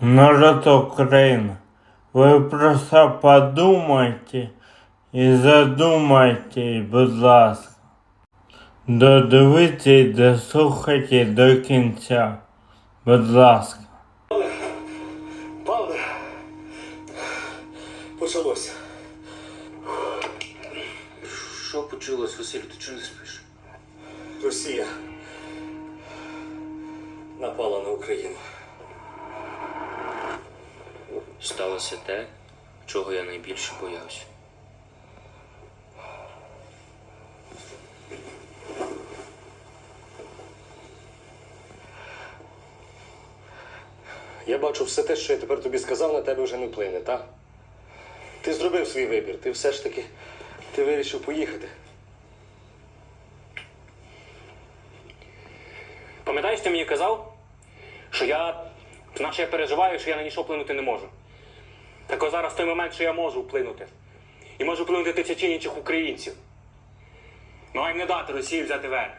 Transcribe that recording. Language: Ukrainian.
народ України, ви просто подумайте і задумайте, будь ласка. Додивіться і дослухайте до кінця. Будь ласка. Павле, почалося. Що почалось, Василь? Ти чого не спиш? Росія напала на Україну. Сталося те, чого я найбільше боявся. Я бачу все те, що я тепер тобі сказав, на тебе вже не вплине, так? Ти зробив свій вибір, ти все ж таки ти вирішив поїхати. Пам'ятаєш, ти мені казав, що я, наче я переживаю, що я на нічого вплинути не можу. Так ось зараз той момент, що я можу вплинути. І можу вплинути тисячі інших українців. Ми маємо не дати Росії взяти верх.